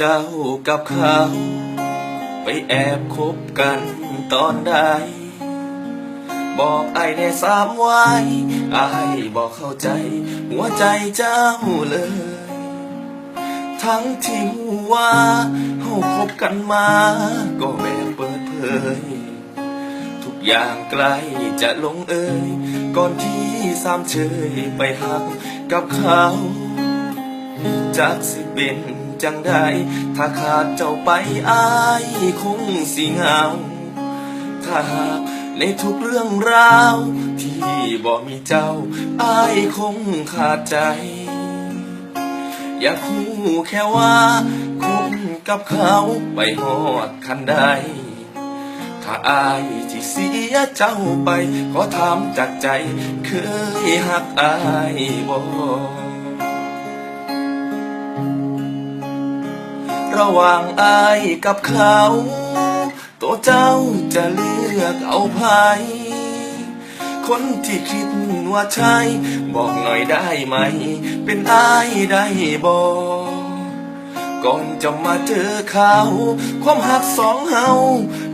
เจ้ากับเขา ไปแอบคบกันตอนใด บอกไอ้ในสามไว้ไอ้บอกเข้าใจ หัวใจเจ้าเลย ทั้งที่หัวเฮาคบกันมา ก็แบบเปิดเผย ทุกอย่างใกล้จะลงเอยก่อนที่สามเชยไปหักกับเขาจากสิเป็น จังใดถ้าขาดเจ้าไปอายคงสิเหงา ถ้าหากในทุกเรื่องราว ที่บอกมีเจ้าอายคงขาดใจ อยากคู่แค่ว่าคบกับเขาไปหอดคันใดถ้าอายที่เสียเจ้าไป ขอถามจากใจ เคยหักอายบ่ ระหว่างอายกับเขา ตัวเจ้าจะเลือกเอาไผคนที่คิดว่าใช่ บอกหน่อยได้ไหม เป็นอายได้บอกก่อนจะมาเจอเขา ความหักสองเฮา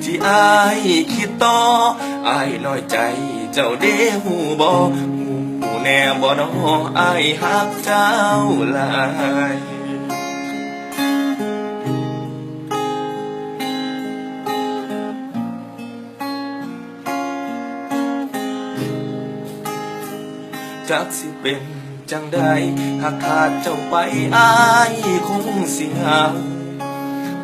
ที่อายคิดต่ออายน้อยใจเจ้าเด้หูบอหูแน่บ่นออายหักเจ้าลาย จักสิเป็นจังใดหากขาดเจ้าไปอายคงสิเหงา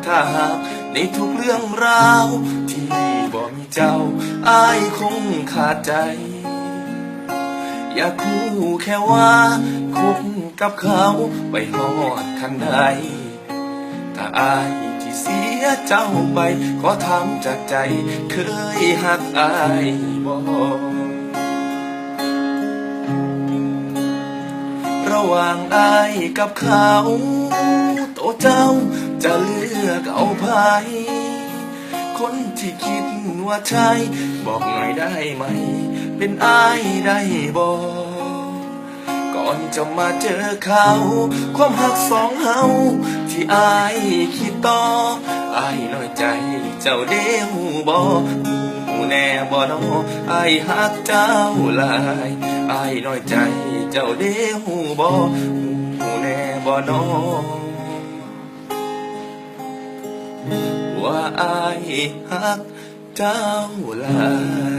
ถ้าหากในทุกเรื่องราวที่บ่มีเจ้าอายคงขาดใจ อยากคู่แค่ว่าคบกับเขาไปหอดคันใดถ้าอายที่เสียเจ้าไป ขอถามจากใจเคยหักอายบ่ ระหว่างอายกับเขา โตเจ้าจะเลือกเอาไผคนที่คิดว่าใช่บอกหน่อยได้ไหม เป็นอายได้บอกก่อนจะมาเจอเขา ความหักสองเฮาที่อายคิดต่ออายน้อยใจเจ้าเด้หูบอหู แน่บ่นออายหักเจ้าลายไอน้อยใจเจ้าเด้หูบ่หูแน่บ่นอว่าไอายหักเจ้าลาย